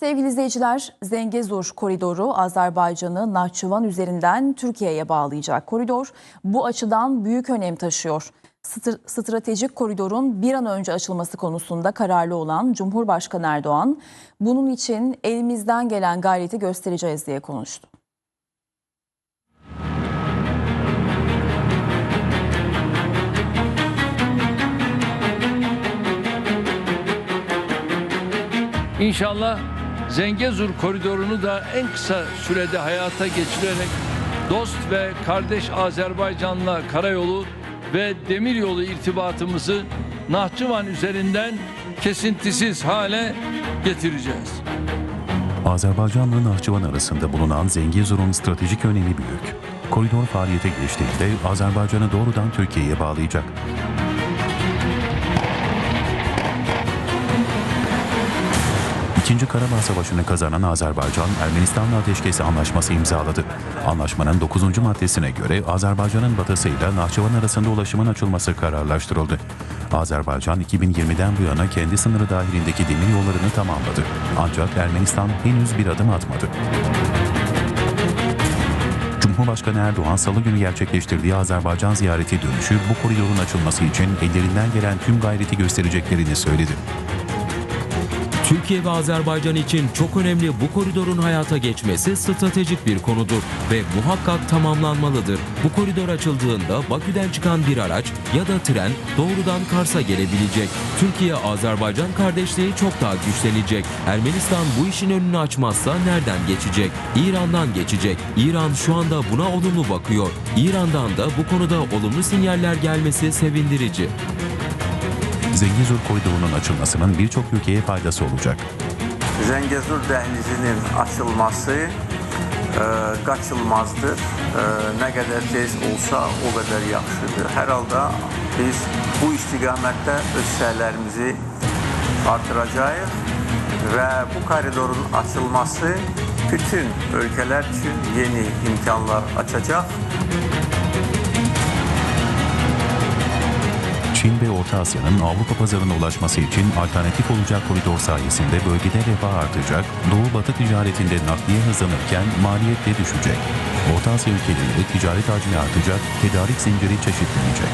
Sevgili izleyiciler, Zengezur koridoru Azerbaycan'ı Nahçıvan üzerinden Türkiye'ye bağlayacak koridor bu açıdan büyük önem taşıyor. Str- Stratejik koridorun bir an önce açılması konusunda kararlı olan Cumhurbaşkanı Erdoğan, bunun için elimizden gelen gayreti göstereceğiz diye konuştu. İnşallah Zengezur koridorunu da en kısa sürede hayata geçirerek dost ve kardeş Azerbaycan'la karayolu ve demiryolu irtibatımızı Nahçıvan üzerinden kesintisiz hale getireceğiz. Azerbaycan ve Nahçıvan arasında bulunan Zengezur'un stratejik önemi büyük. Koridor faaliyete geçtiğinde Azerbaycan'ı doğrudan Türkiye'ye bağlayacak. İkinci Karabağ Savaşı'nı kazanan Azerbaycan, Ermenistan'la ateşkes anlaşması imzaladı. Anlaşmanın 9. maddesine göre Azerbaycan'ın batısıyla Nahçıvan arasında ulaşımın açılması kararlaştırıldı. Azerbaycan 2020'den bu yana kendi sınırı dahilindeki demir yollarını tamamladı. Ancak Ermenistan henüz bir adım atmadı. Cumhurbaşkanı Erdoğan salı günü gerçekleştirdiği Azerbaycan ziyareti dönüşü bu koridorun açılması için ellerinden gelen tüm gayreti göstereceklerini söyledi. Türkiye ve Azerbaycan için çok önemli bu koridorun hayata geçmesi stratejik bir konudur ve muhakkak tamamlanmalıdır. Bu koridor açıldığında Bakü'den çıkan bir araç ya da tren doğrudan Kars'a gelebilecek. Türkiye-Azerbaycan kardeşliği çok daha güçlenecek. Ermenistan bu işin önünü açmazsa nereden geçecek? İran'dan geçecek. İran şu anda buna olumlu bakıyor. İran'dan da bu konuda olumlu sinyaller gelmesi sevindirici. Zengezur koridorunun açılmasının birçok ülkeye faydası olacak. Zəngəzur dəhlizinin açılması e, qaçılmazdır. E, nə qədər tez olsa, o qədər yaxşıdır. Hər halda biz bu istiqamətdə öz səylərimizi artıracağıq və bu koridorun açılması bütün ölkələr üçün yeni imkanlar açacaq. Çin ve Orta Asya'nın Avrupa pazarına ulaşması için alternatif olacak koridor sayesinde bölgede refah artacak, Doğu-Batı ticaretinde nakliye hızlanırken maliyet de düşecek. Orta Asya ülkeleriyle ticaret hacmi artacak, tedarik zinciri çeşitlenecek.